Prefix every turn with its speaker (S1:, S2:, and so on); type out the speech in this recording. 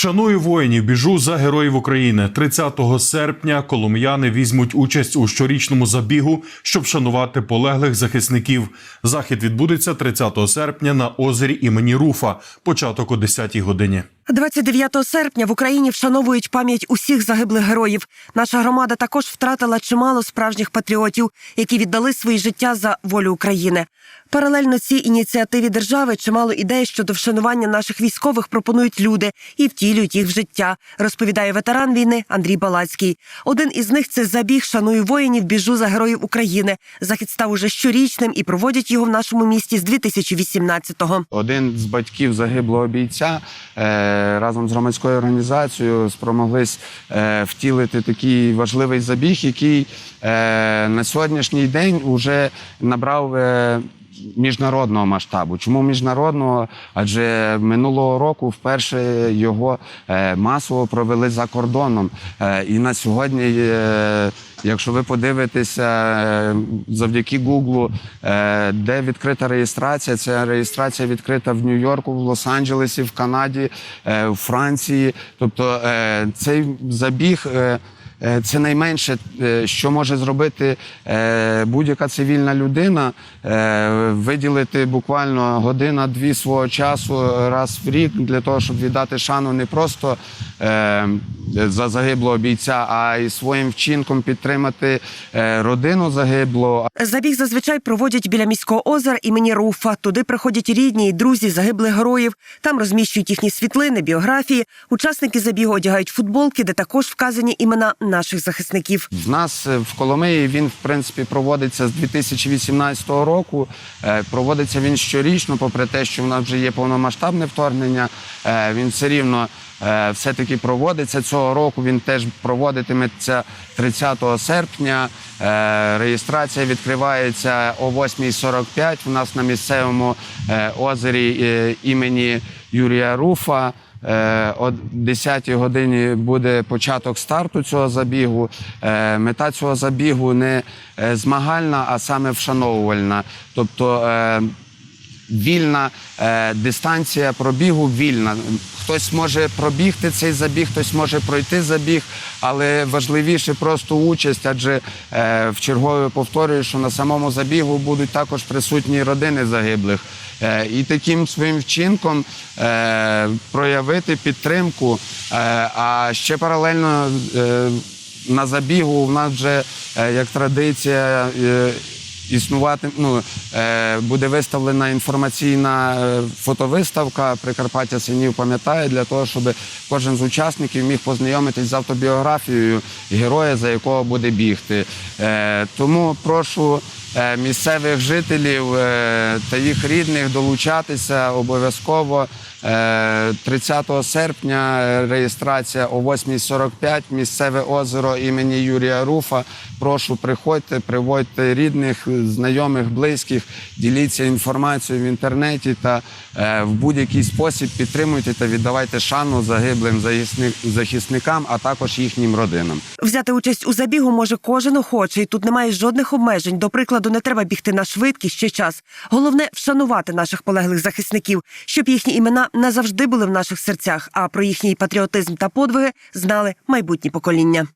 S1: Шаную воїнів, біжу за героїв України. 30 серпня коломияни візьмуть участь у щорічному забігу, щоб шанувати полеглих захисників. Захід відбудеться 30 серпня на озері імені Руфа. Початок о 10 годині.
S2: 29 серпня в Україні вшановують пам'ять усіх загиблих героїв. Наша громада також втратила чимало справжніх патріотів, які віддали свої життя за волю України. Паралельно цій ініціативі держави чимало ідей щодо вшанування наших військових пропонують люди і втілюють їх в життя, розповідає ветеран війни Андрій Балацький. Один із них це забіг Шаную воїнів, біжу за героїв України. Захід став уже щорічним і проводять його в нашому місті з 2018-го.
S3: Один з батьків загиблого бійця е, разом з громадською організацією спромоглись е, втілити такий важливий забіг, який е, на сьогоднішній день вже набрав. Міжнародного масштабу. Чому міжнародного? Адже минулого року вперше його е, масово провели за кордоном. Е, і на сьогодні, е, якщо ви подивитеся завдяки Гуглу, де відкрита реєстрація, ця реєстрація відкрита в Нью-Йорку, в Лос-Анджелесі, в Канаді, в Франції. Тобто цей забіг. Е, Це найменше, е, що може зробити е, будь-яка цивільна людина, виділити буквально година-дві свого часу раз в рік для того, щоб віддати шану не просто за загиблого бійця, а й своїм вчинком підтримати е, родину загиблого,
S2: Забіг зазвичай проводять біля міського озера імені Руфа. Туди приходять рідні і друзі загиблих героїв. Там розміщують їхні світлини, біографії. Учасники забігу одягають футболки, де також вказані імена наших захисників.
S3: В нас е, в Коломиї він в принципі проводиться з 2018 року. Е, Проводиться він щорічно, попри те, що в нас вже є повномасштабне вторгнення. Він все рівно все-таки проводиться цього року. Він теж проводитиметься 30 серпня. Е, Реєстрація відкривається о 8.45 у нас на місцевому е, озері е, імені Юрія Руфа. Е, О 10 годині буде початок старту цього забігу. Е, Мета цього забігу не е, змагальна, а саме вшановувальна. Тобто е, вільна е, дистанція пробігу вільна. Хтось може пробігти цей забіг, хтось може пройти забіг, але важливіше просто участь, адже е, в чергове повторюю, що на самому забігу будуть також присутні родини загиблих. Е, і таким своїм вчинком е, проявити підтримку. Е, а ще паралельно е, на забігу в нас вже е, як традиція. Існувати ну е, буде виставлена інформаційна е, фотовиставка Прикарпаття синів пам'ятає для того, щоб кожен з учасників міг познайомитись з автобіографією героя, за якого буде бігти. Е, тому прошу місцевих жителів е, та їх рідних долучатися обов'язково. Е, 30 серпня е, реєстрація о 8.45, місцеве озеро імені Юрія Руфа. Прошу, приходьте, приводьте рідних, знайомих, близьких, діліться інформацією в інтернеті та е, в будь-який спосіб підтримуйте та віддавайте шану загиблим захисни- захисникам, а також їхнім родинам.
S2: Взяти участь у забігу може кожен охочий. Тут немає жодних обмежень. До прикладу, не треба бігти на швидкість ще час. Головне вшанувати наших полеглих захисників, щоб їхні імена назавжди були в наших серцях. А про їхній патріотизм та подвиги знали майбутні покоління.